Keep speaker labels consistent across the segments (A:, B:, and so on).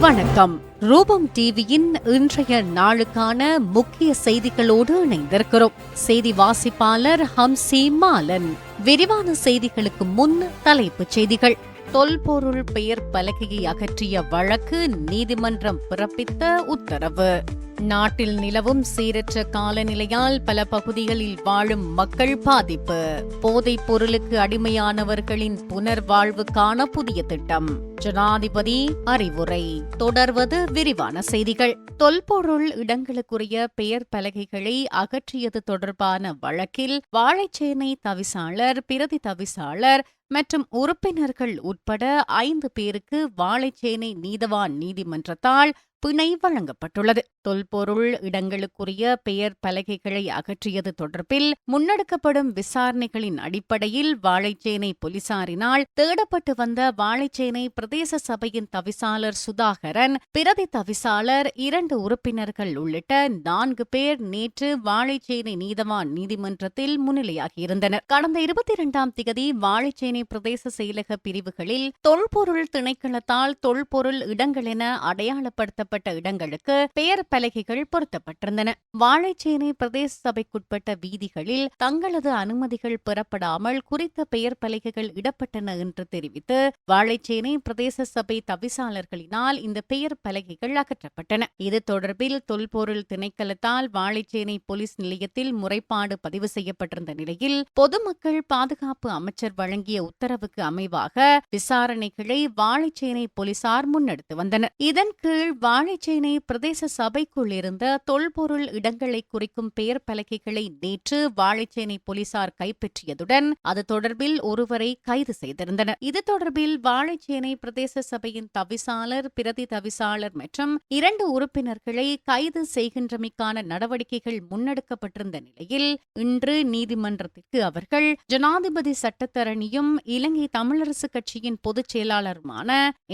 A: வணக்கம். ரூபம் டிவியின் இன்றைய நாளுக்கான முக்கிய செய்திகளோடு இணைந்திருக்கிறோம். செய்தி வாசிப்பாளர் ஹம்சி மாலன். விரிவான செய்திகளுக்கு முன் தலைப்புச் செய்திகள். தொல்பொருள் பெயர் பலகையை அகற்றிய வழக்கு நீதிமன்றம் பிறப்பித்த உத்தரவு. நாட்டில் நிலவும் சீரற்ற காலநிலையால் பல பகுதிகளில் வாழும் மக்கள் பாதிப்பு. போதைப் பொருளுக்கு அடிமையானவர்களின் புனர்வாழ்வுக்கான புதிய திட்டம். ஜனாதிபதி அறிவுரை. தொடர்வது விரிவான செய்திகள். தொல்பொருள் இடங்களுக்குரிய பெயர் பலகைகளை அகற்றியது தொடர்பான வழக்கில் வாழைச்சேனை தவிசாளர் பிரதி தவிசாளர் மற்றும் உறுப்பினர்கள் உட்பட ஐந்து பேருக்கு வாழைச்சேனை நீதவான் நீதிமன்றத்தால் பிணை வழங்கப்பட்டுள்ளது. தொல்பொருள் இடங்களுக்குரிய பெயர் பலகைகளை அகற்றியது தொடர்பில் முன்னெடுக்கப்படும் விசாரணைகளின் அடிப்படையில் வாழைச்சேனை போலீசாரினால் தேடப்பட்டு வந்த வாழைச்சேனை பிரதேச சபையின் தவிசாளர் சுதாகரன் பிரதி தவிசாளர் இரண்டு உறுப்பினர்கள் உள்ளிட்ட நான்கு பேர் நேற்று வாழைச்சேனை நீதவான் நீதிமன்றத்தில் முன்னிலையாகியிருந்தனர். கடந்த இருபத்தி இரண்டாம் திகதி வாழைச்சேனை பிரதேச செயலக பிரிவுகளில் தொல்பொருள் திணைக்களத்தால் தொல்பொருள் இடங்கள் என அடையாளப்படுத்த செய்யப்பட்ட இடங்களுக்கு பெயர் பலகைகள் பொருத்தப்பட்டிருந்தன. வாழைச்சேனை பிரதேச சபைக்குட்பட்ட வீதிகளில் தங்களது அனுமதிகள் பெறப்படாமல் குறித்த பெயர் பலகைகள் இடப்பட்டன என்று தெரிவித்து வாழைச்சேனை பிரதேச சபை தவிசாளர்களினால் இந்த பெயர் பலகைகள் அகற்றப்பட்டன. இது தொடர்பில் தொல்பொருள் திணைக்களத்தால் வாழைச்சேனை போலீஸ் நிலையத்தில் முறைப்பாடு பதிவு செய்யப்பட்டிருந்த நிலையில் பொதுமக்கள் பாதுகாப்பு அமைச்சர் வழங்கிய உத்தரவுக்கு அமைவாக விசாரணைகளை வாழைச்சேனை போலீசார் முன்னெடுத்து வந்தனர். இதன் கீழ் வாழைச்சேனை பிரதேச சபைக்குள் இருந்த தொல்பொருள் இடங்களை குறிக்கும் பெயர் பலகைகளை நேற்று வாழைச்சேனை போலீசார் கைப்பற்றியதுடன் அது தொடர்பில் ஒருவரை கைது செய்திருந்தனர். இது தொடர்பில் வாழைச்சேனை பிரதேச சபையின் தவிசாளர் பிரதி தவிசாளர் மற்றும் இரண்டு உறுப்பினர்களை கைது செய்கின்றமைக்கான நடவடிக்கைகள் முன்னெடுக்கப்பட்டிருந்த நிலையில் இன்று நீதிமன்றத்திற்கு அவர்கள் ஜனாதிபதி சட்டத்தரணியும் இலங்கை தமிழரசு கட்சியின் பொதுச் செயலாளருமான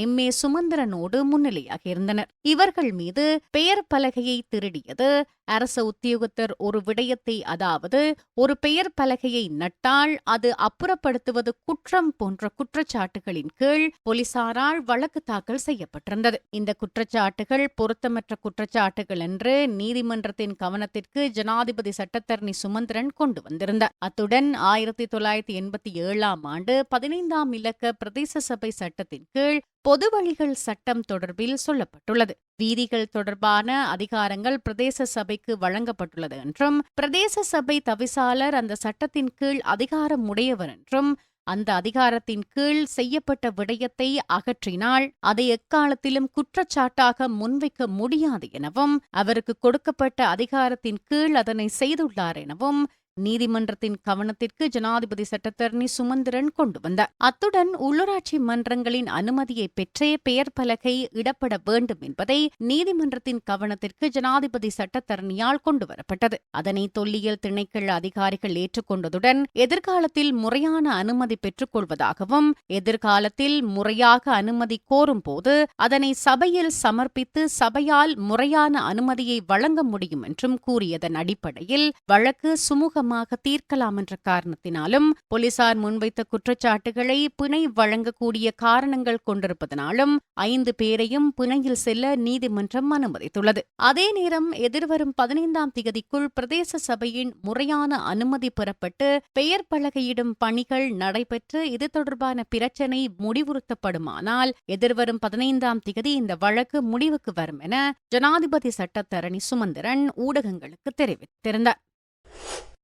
A: எம். ஏ. சுமந்திரனோடு முன்னிலையாகியிருந்தனர். இவர்கள் மீது பெயர் பலகையை திருடியது. அரச உத்தியோகத்தர் ஒரு விடயத்தை அதாவது ஒரு பெயர் பலகையை நட்டால் அது அப்புறப்படுத்துவது குற்றம் போன்ற குற்றச்சாட்டுகளின் கீழ் போலீசாரால் வழக்கு தாக்கல் செய்யப்பட்டிருந்தது. இந்த குற்றச்சாட்டுகள் பொருத்தமற்ற குற்றச்சாட்டுகள் என்று நீதிமன்றத்தின் கவனத்திற்கு ஜனாதிபதி சட்டத்தரணி சுமந்திரன் கொண்டு வந்திருந்தார். அத்துடன் ஆயிரத்தி தொள்ளாயிரத்தி எண்பத்தி ஏழாம் ஆண்டு பதினைந்தாம் இலக்க பிரதேச சபை சட்டத்தின் கீழ் பொது வழிகள் சட்டம் தொடர்பில் சொல்லப்பட்டுள்ளது. வீதிகள் தொடர்பான அதிகாரங்கள் பிரதேச சபைக்கு வழங்கப்பட்டுள்ளது என்றும் பிரதேச சபை தவிசாளர் அந்த சட்டத்தின் கீழ் அதிகாரம் உடையவர் என்றும் அந்த அதிகாரத்தின் கீழ் செய்யப்பட்ட விடயத்தை அகற்றினால் அதை எக்காலத்திலும் குற்றச்சாட்டாக முன்வைக்க முடியாது எனவும் அவருக்கு கொடுக்கப்பட்ட அதிகாரத்தின் கீழ் அதனை செய்துள்ளார் எனவும் நீதிமன்றத்தின் கவனத்திற்கு ஜனாதிபதி சட்டத்தரணி சுமந்திரன் கொண்டு வந்தார். அத்துடன் உள்ளூராட்சி மன்றங்களின் அனுமதியை பெற்றே பெயர் பலகை இடப்பட வேண்டும் என்பதை நீதிமன்றத்தின் கவனத்திற்கு ஜனாதிபதி சட்டத்தரணியால் கொண்டுவரப்பட்டது அதனை தொல்லியல் திணைக்கள அதிகாரிகள் ஏற்றுக்கொண்டதுடன் எதிர்காலத்தில் முறையான அனுமதி பெற்றுக் கொள்வதாகவும் எதிர்காலத்தில் முறையாக அனுமதி கோரும் போது அதனை சபையில் சமர்ப்பித்து சபையால் முறையான அனுமதியை வழங்க முடியும் என்றும் கூறியதன் அடிப்படையில் வழக்கு சுமூக சுமூகமாக தீர்க்கலாம் என்ற காரணத்தினாலும் போலீசார் முன்வைத்த குற்றச்சாட்டுகளை பிணை வழங்கக்கூடிய காரணங்கள் கொண்டிருப்பதனாலும் ஐந்து பேரையும் பிணையில் செல்ல நீதிமன்றம் அனுமதித்துள்ளது. அதே நேரம் எதிர்வரும் பதினைந்தாம் திகதிக்குள் பிரதேச சபையின் முறையான அனுமதி பெறப்பட்டு பெயர் பலகையிடும் பணிகள் நடைபெற்று இது தொடர்பான பிரச்சினை முடிவுறுத்தப்படுமானால் எதிர்வரும் பதினைந்தாம் திகதி இந்த வழக்கு முடிவுக்கு வரும் என ஜனாதிபதி சட்டத்தரணி சுமந்திரன் ஊடகங்களுக்கு தெரிவித்திருந்தார்.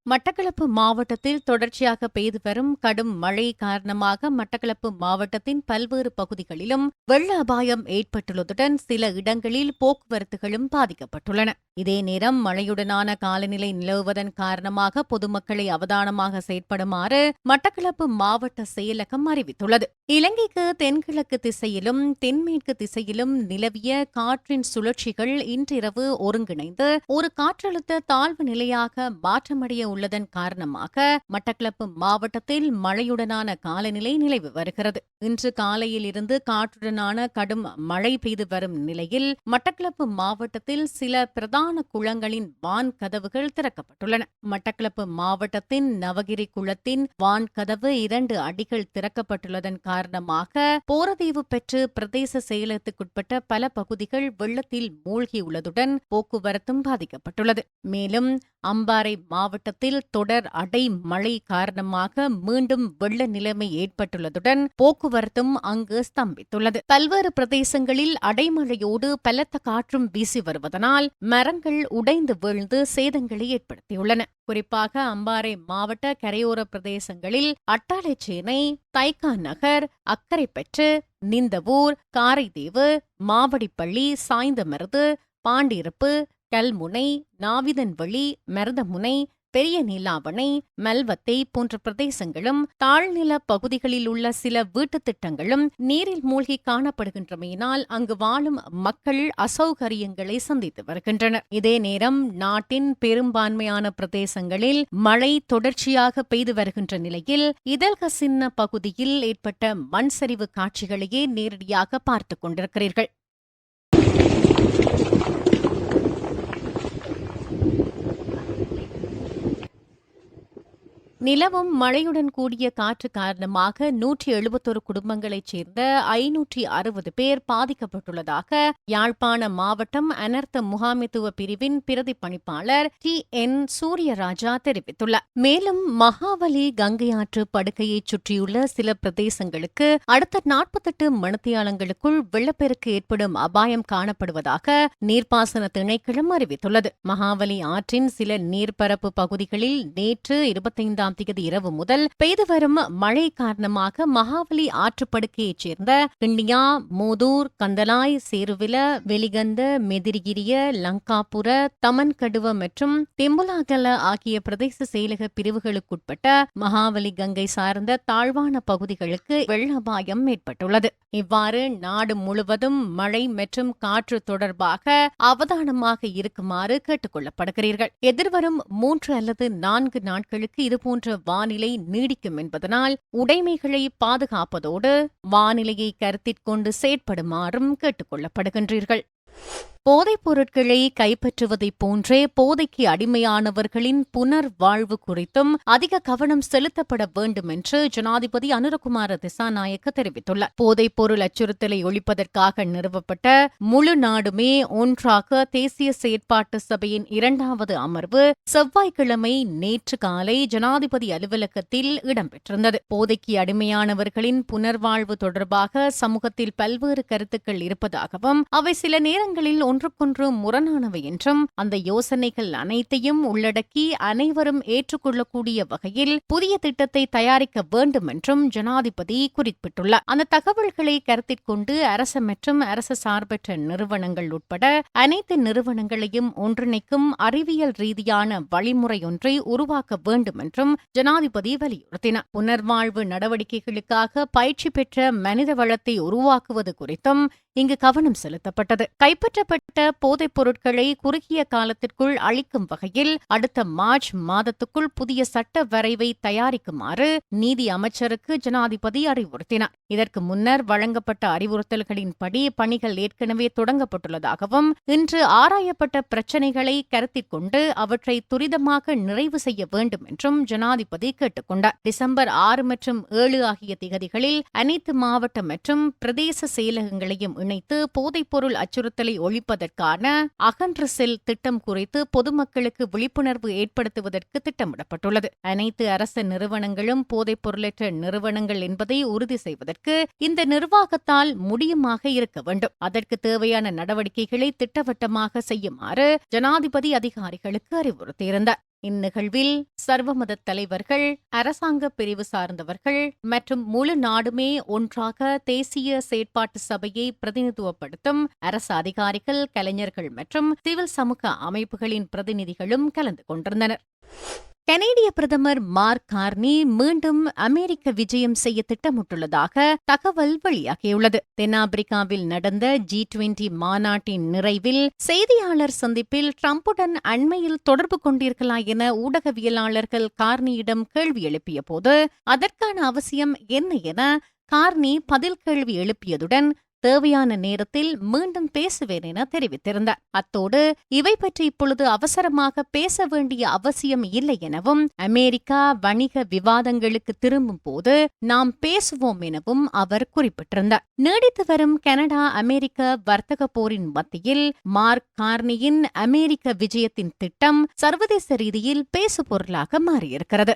A: மட்டக்களப்பு மாவட்டத்தில் தொடர்ச்சியாக பெய்து வரும் கடும் மழை காரணமாக மட்டக்களப்பு மாவட்டத்தின் பல்வேறு பகுதிகளிலும் வெள்ள அபாயம் ஏற்பட்டுள்ளதுடன் சில இடங்களில் போக்குவரத்துகளும் பாதிக்கப்பட்டுள்ளன. இதே நேரம் மழையுடனான காலநிலை நிலவுவதன் காரணமாக பொதுமக்களை அவதானமாக செயற்படுமாறு மட்டக்களப்பு மாவட்ட செயலகம் அறிவித்துள்ளது. இலங்கைக்கு தென்கிழக்கு திசையிலும் தென்மேற்கு திசையிலும் நிலவிய காற்றின் சுழற்சிகள் இன்றிரவு ஒருங்கிணைந்து ஒரு காற்றழுத்த தாழ்வு நிலையாக மாற்றமடைய உள்ளதன் காரணமாக மட்டக்களப்பு மாவட்டத்தில் மழையுடனான காலநிலை நிலவி வருகிறது. இன்று காலையில் இருந்து காற்றுடனான கடும் மழை பெய்து வரும் நிலையில் மட்டக்களப்பு மாவட்டத்தில் சில பிரதான குளங்களின் வான் கதவுகள் திறக்கப்பட்டுள்ளன. மட்டக்களப்பு மாவட்டத்தின் நவகிரி குளத்தின் வான் கதவு இரண்டு அடிகள் திறக்கப்பட்டுள்ளதன் காரணமாக போரதீவு பெற்று பிரதேச செயலகத்துக்குட்பட்ட பல பகுதிகள் வெள்ளத்தில் மூழ்கியுள்ளதுடன் போக்குவரத்தும் பாதிக்கப்பட்டுள்ளது. மேலும் அம்பாறை மாவட்டத்தில் தொடர் அடை மழை காரணமாக மீண்டும் வெள்ள நிலைமை ஏற்பட்டுள்ளதுடன் போக்குவரத்தும் அங்கு ஸ்தம்பித்துள்ளது. பல்வேறு பிரதேசங்களில் அடைமழையோடு பலத்த காற்றும் வீசி வருவதனால் மரங்கள் உடைந்து வீழ்ந்து சேதங்களை ஏற்படுத்தியுள்ளன. குறிப்பாக அம்பாறை மாவட்ட கரையோர பிரதேசங்களில் அட்டாளைச்சேனை தைக்கா நகர் அக்கரைப்பற்று நிந்தவூர் காரைதீவு மாவடிப்பள்ளி சாய்ந்தமருது பாண்டிருப்பு கல்முனை நாவிதன்வழி மருதமுனை பெரிய நீலாவணை மல்வத்தை போன்ற பிரதேசங்களும் தாழ்நில பகுதிகளில் உள்ள சில வீட்டுத் திட்டங்களும் நீரில் மூழ்கி காணப்படுகின்றமையினால் அங்கு வாழும் மக்கள் அசௌகரியங்களை சந்தித்து வருகின்றனர் இதே நேரம் நாட்டின் பெரும்பான்மையான பிரதேசங்களில் மழை தொடர்ச்சியாக பெய்து வருகின்ற நிலையில் இதழ்க சின்ன பகுதியில் ஏற்பட்ட மண் சரிவு காட்சிகளையே நேரடியாக பார்த்துக் கொண்டிருக்கிறீர்கள். நிலவும் மழையுடன் கூடிய காற்று காரணமாக நூற்றி எழுபத்தொரு குடும்பங்களைச் சேர்ந்த ஐநூற்றி அறுபது பேர் பாதிக்கப்பட்டுள்ளதாக யாழ்ப்பாண மாவட்டம் அனர்த்த முகாமித்துவ பிரிவின் பிரதி பணிப்பாளர் டி என் சூரியராஜா தெரிவித்துள்ளார். மேலும் மகாவலி கங்கை ஆற்று சுற்றியுள்ள சில பிரதேசங்களுக்கு அடுத்த நாற்பத்தெட்டு மணித்தியாலங்களுக்குள் வெள்ளப்பெருக்கு ஏற்படும் அபாயம் காணப்படுவதாக நீர்ப்பாசன திணைக்களம் அறிவித்துள்ளது. மகாவலி ஆற்றின் சில நீர்ப்பரப்பு பகுதிகளில் நேற்று இருபத்தைந்தாம் திகதி இரவு முதல் பெய்து வரும் மழை காரணமாக மகாவலி ஆற்றுப்படுக்கையைச் சேர்ந்த கிண்டியா மோதூர் கந்தலாய் சேருவில வெளிகந்த மெதிரிகிரிய லங்காபுர தமன்கடுவ மற்றும் தெம்புலாகல ஆகிய பிரதேச செயலக பிரிவுகளுக்குட்பட்ட மகாவலி கங்கை சார்ந்த தாழ்வான பகுதிகளுக்கு வெள்ள அபாயம் ஏற்பட்டுள்ளது. இவ்வாறு நாடு முழுவதும் மழை மற்றும் காற்று தொடர்பாக அவதானமாக இருக்குமாறு கேட்டுக்கொள்ளப்படுகிறீர்கள் எதிர்வரும் மூன்று அல்லது நான்கு நாட்களுக்கு இதுபோன்ற வானிலை நீடிக்கும் என்பதனால் உடைமைகளை பாதுகாப்பதோடு வானிலையை கருத்திற்கொண்டு செயற்படுமாறும் கேட்டுக்கொள்ளப்படுகின்றீர்கள் போதைப் பொருட்களை கைப்பற்றுவதைப் போன்றே போதைக்கு அடிமையானவர்களின் புனர்வாழ்வு குறித்தும் அதிக கவனம் செலுத்தப்பட வேண்டும் என்று ஜனாதிபதி அனுரகுமார திசாநாயக்க தெரிவித்துள்ளார். போதைப் பொருள் அச்சுறுத்தலை ஒழிப்பதற்காக நிறுவப்பட்ட முழு நாடுமே ஒன்றாக தேசிய செயற்பாட்டு சபையின் இரண்டாவது அமர்வு செவ்வாய்க்கிழமை நேற்று காலை ஜனாதிபதி அலுவலகத்தில் இடம்பெற்றிருந்தது. போதைக்கு அடிமையானவர்களின் புனர்வாழ்வு தொடர்பாக சமூகத்தில் பல்வேறு கருத்துக்கள் இருப்பதாகவும் அவை சில நேரங்களில் ஒன்றுக்கொன்று முரணானவை என்றும் அந்த யோசனைகள் அனைத்தையும் உள்ளடக்கி அனைவரும் ஏற்றுக்கொள்ளக்கூடிய வகையில் புதிய திட்டத்தை தயாரிக்க வேண்டும் என்றும் ஜனாதிபதி குறிப்பிட்டுள்ளார். அந்த தகவல்களை கருத்திற்கொண்டு அரசு மற்றும் அரசு சார்பற்ற நிறுவனங்கள் உட்பட அனைத்து நிறுவனங்களையும் ஒன்றிணைக்கும் அறிவியல் ரீதியான வழிமுறை ஒன்றை உருவாக்க வேண்டும் என்றும் ஜனாதிபதி வலியுறுத்தினார். புனர்வாழ்வு நடவடிக்கைகளுக்காக பயிற்சி பெற்ற மனித வளத்தை உருவாக்குவது குறித்தும் இங்கு கவனம் செலுத்தப்பட்டது. கைப்பற்றப்பட்ட போதைப் பொருட்களை குறுகிய காலத்திற்குள் அளிக்கும் வகையில் அடுத்த மார்ச் மாதத்துக்குள் புதிய சட்ட வரைவை தயாரிக்குமாறு நீதி அமைச்சருக்கு ஜனாதிபதி அறிவுறுத்தினார். இதற்கு முன்னர் வழங்கப்பட்ட அறிவுறுத்தல்களின்படி பணிகள் ஏற்கனவே தொடங்கப்பட்டுள்ளதாகவும் இன்று ஆராயப்பட்ட பிரச்சினைகளை கருத்தில் கொண்டு அவற்றை துரிதமாக நிறைவு செய்ய வேண்டும் என்றும் ஜனாதிபதி கேட்டுக்கொண்டார் டிசம்பர் ஆறு மற்றும் ஏழு ஆகிய திகதிகளில் அனைத்து மாவட்ட மற்றும் பிரதேச செயலகங்களையும் இணைத்து போதைப்பொருள் அச்சுறுத்தலை ஒழிப்பதற்கான அகன்ற செல் திட்டம் குறித்து பொதுமக்களுக்கு விழிப்புணர்வு ஏற்படுத்துவதற்கு திட்டமிடப்பட்டுள்ளது. அனைத்து அரசு நிறுவனங்களும் போதைப் பொருளற்ற நிறுவனங்கள் என்பதை உறுதி செய்வதற்கு இந்த நிர்வாகத்தால் முடியுமாக இருக்க வேண்டும். அதற்கு தேவையான நடவடிக்கைகளை திட்டவட்டமாக செய்யுமாறு ஜனாதிபதி அதிகாரிகளுக்கு அறிவுறுத்தியிருந்தார். இந்நிகழ்வில் சர்வமத தலைவர்கள் அரசாங்க பிரிவு சார்ந்தவர்கள் மற்றும் முழு நாடுமே ஒன்றாக தேசிய செயற்பாட்டு சபையை பிரதிநிதித்துவப்படுத்தும் அரசு அதிகாரிகள் கலைஞர்கள் மற்றும் சிவில் சமூக அமைப்புகளின் பிரதிநிதிகளும் கலந்து கொண்டிருந்தனர். கனேடிய பிரதமர் மார்க் கார்னி மீண்டும் அமெரிக்க விஜயம் செய்ய திட்டமிட்டுள்ளதாக தகவல் வெளியாகியுள்ளது. தென்னாப்பிரிக்காவில் நடந்த ஜி டுவெண்டி மாநாட்டின் நிறைவில் செய்தியாளர் சந்திப்பில் டிரம்புடன் அண்மையில் தொடர்பு கொண்டிருக்கலாம் என ஊடகவியலாளர்கள் கார்னியிடம் கேள்வி எழுப்பிய போது அதற்கான அவசியம் என்ன என கார்னி பதில் கேள்வி எழுப்பியதுடன் தேவையான நேரத்தில் மீண்டும் பேசுவேன் என தெரிவித்திருந்தார். அத்தோடு இவை பற்றி இப்பொழுது அவசரமாக பேச வேண்டிய அவசியம் இல்லை எனவும் அமெரிக்கா வணிக விவாதங்களுக்கு திரும்பும் போது நாம் பேசுவோம் எனவும் அவர் குறிப்பிட்டிருந்தார். நீடித்து வரும் கனடா அமெரிக்க வர்த்தக போரின் மத்தியில் மார்க் கார்னியின் அமெரிக்க விஜயத்தின் திட்டம் சர்வதேச ரீதியில் பேசுபொருளாக மாறியிருக்கிறது.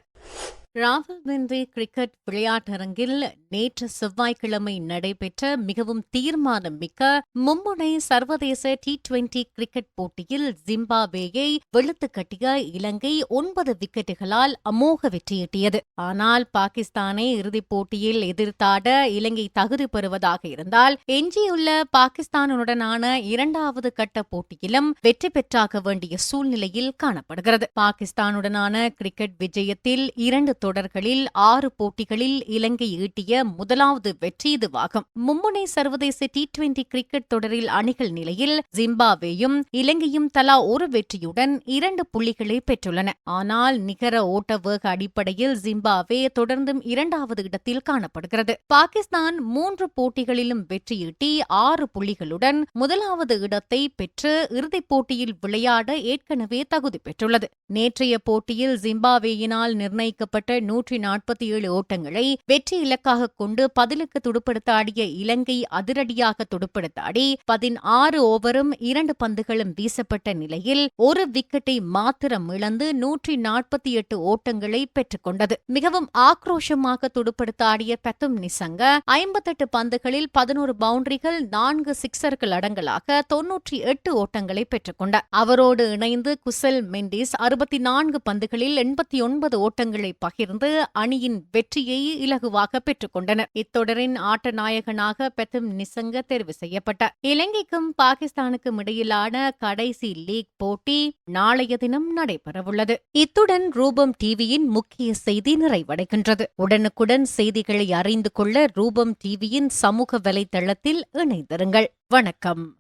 A: ராவல்பிண்டி கிரிக்கெட் விளையாட்டரங்கில் நேற்று செவ்வாய்க்கிழமை நடைபெற்ற மிகவும் தீர்மானம் மிக்க மும்முனை சர்வதேச டி டுவெண்டி கிரிக்கெட் போட்டியில் ஜிம்பாப்வேயை வெளுத்து கட்டிய இலங்கை ஒன்பது விக்கெட்டுகளால் அமோக வெற்றியீட்டியது ஆனால் பாகிஸ்தானை இறுதிப் போட்டியில் எதிர்த்தாட இலங்கை தகுதி பெறுவதாக இருந்தால் எஞ்சியுள்ள பாகிஸ்தானுடனான இரண்டாவது கட்ட போட்டியிலும் வெற்றி பெற்றாக வேண்டிய சூழ்நிலையில் காணப்படுகிறது. பாகிஸ்தானுடனான கிரிக்கெட் விஜயத்தில் இரண்டு தொடர்களில் ஆறு போட்டிகளில் இலங்கை ஈட்டிய முதலாவது வெற்றி இதுவாகும். மும்முனை சர்வதேச டி டுவெண்டி கிரிக்கெட் தொடரில் அணிகள் நிலையில் ஜிம்பாவேயும் இலங்கையும் தலா ஒரு வெற்றியுடன் இரண்டு புள்ளிகளை பெற்றுள்ளன. ஆனால் நிகர ஓட்ட வேக அடிப்படையில் ஜிம்பாவே தொடர்ந்தும் இரண்டாவது இடத்தில் காணப்படுகிறது. பாகிஸ்தான் மூன்று போட்டிகளிலும் வெற்றியீட்டி ஆறு புள்ளிகளுடன் முதலாவது இடத்தை பெற்று இறுதிப் போட்டியில் விளையாட ஏற்கனவே தகுதி பெற்றுள்ளது. நேற்றைய போட்டியில் ஜிம்பாவேயினால் நிர்ணயிக்கப்பட்ட நூற்றி நாற்பத்தி ஏழு ஓட்டங்களை வெற்றி இலக்காக கொண்டு பதிலுக்கு துடுப்படுத்த ஆடிய இலங்கை அதிரடியாக துடுப்படுத்தாடி பதினாறு ஓவரும் இரண்டு பந்துகளும் வீசப்பட்ட நிலையில் ஒரு விக்கெட்டை மாத்திரம் இழந்து நூற்றி நாற்பத்தி எட்டு ஓட்டங்களை பெற்றுக்கொண்டது மிகவும் ஆக்ரோஷமாக துடுப்படுத்த ஆடிய பெத்தும் நிசங்க ஐம்பத்தெட்டு பந்துகளில் பதினோரு பவுண்டரிகள் நான்கு சிக்சர்கள் அடங்கலாக தொன்னூற்றி எட்டு ஓட்டங்களை பெற்றுக்கொண்டார் அவரோடு இணைந்து குசல் மெண்டிஸ் அறுபத்தி நான்கு பந்துகளில் எண்பத்தி ஒன்பது ஓட்டங்களை பகிர்ந்து அணியின் வெற்றியை இலகுவாக பெற்றுக்கொண்டனர். இத்தொடரின் ஆட்ட நாயகனாக பெத்தும் நிசங்க தெரிவு செய்யப்பட்டார். இலங்கைக்கும் பாகிஸ்தானுக்கும் இடையிலான கடைசி லீக் போட்டி நாளைய தினம் நடைபெறவுள்ளது. இத்துடன் ரூபம் டிவியின் முக்கிய செய்தி நிறைவடைகின்றது. உடனுக்குடன் செய்திகளை அறிந்து கொள்ள ரூபம் டிவியின் சமூக வலைதளத்தில் இணைந்திருங்கள். வணக்கம்.